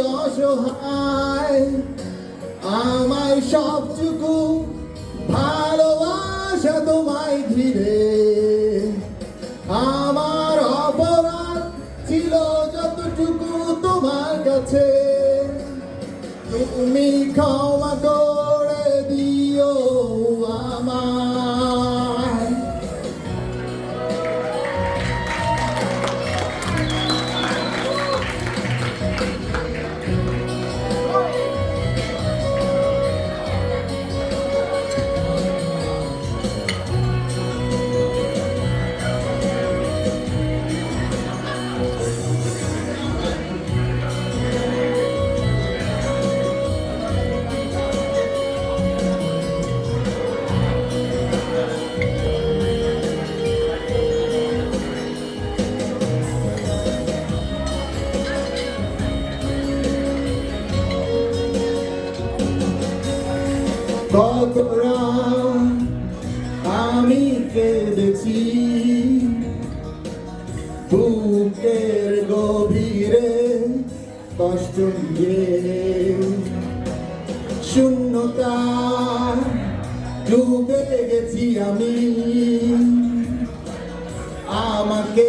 অসহায় আমায় সবটুকু ভালোবাসা তোমায় ঘিরে। আমার অপরাধ ছিল যতটুকু তোমার কাছে। তুমি ক্ষমা রাত আমি কেঁদেছি। বুকের গভীরে কষ্ট নিয়ে শূন্যতা ডুবে গেছি আমি। আমাকে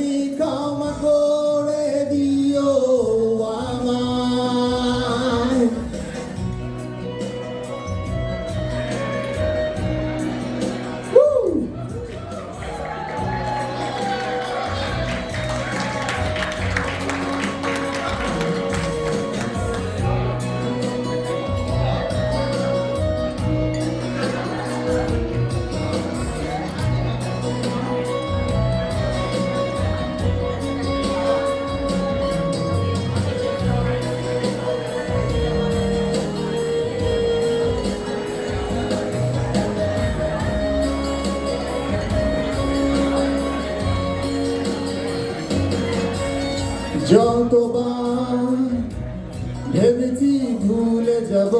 ভেবেছি ভুলে যাব।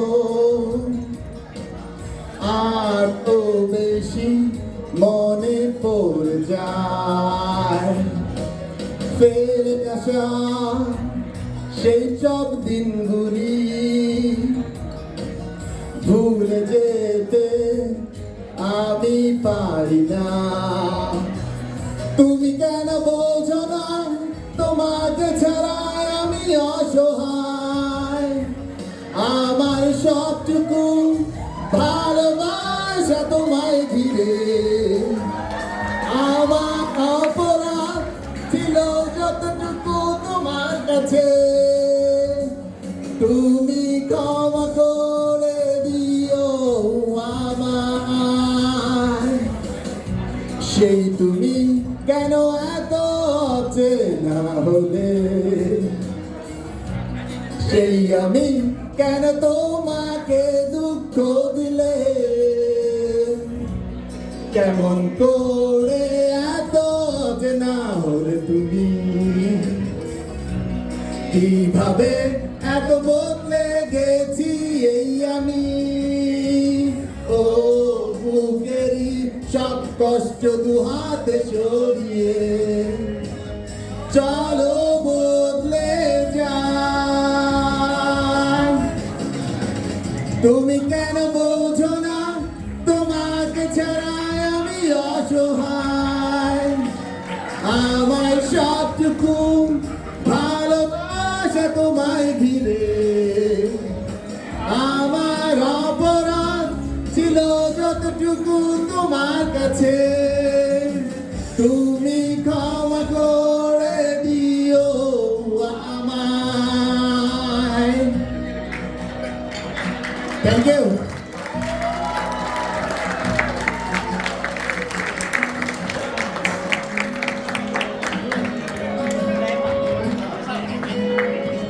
আর তো বেশি মনে পড়ে যায়। ফেলে আসা সেই সব দিনগুলি। ভুলে যেতে আমি পারি না। তুমি কেন বোঝো না তোমাকে ছাড়া? অসহায়। আমার সবটুকু ভালোবাসা তোমায় ঘিরে আমার অপরাধ ছিল যতটুকু তোমার তুমি ক্ষমা করে দিও সেই তুমি কেন এত চেনা হলে? সেই আমি কেন তোমাকে দুঃখ দিলে কেমন করে এত চেনা হলে তুমি কীভাবে এত বদলে গেছি, এই আমি ও বুকেরই সব কষ্ট দু হাতে সরিয়ে। চলো অসহায় আমার সবটুকু ভালোবাসা তোমায় ঘিরে। আমার অপরাধ ছিল যতটুকু তোমার কাছে। তুমি ক্ষমা করে দিও আমায়। Thank you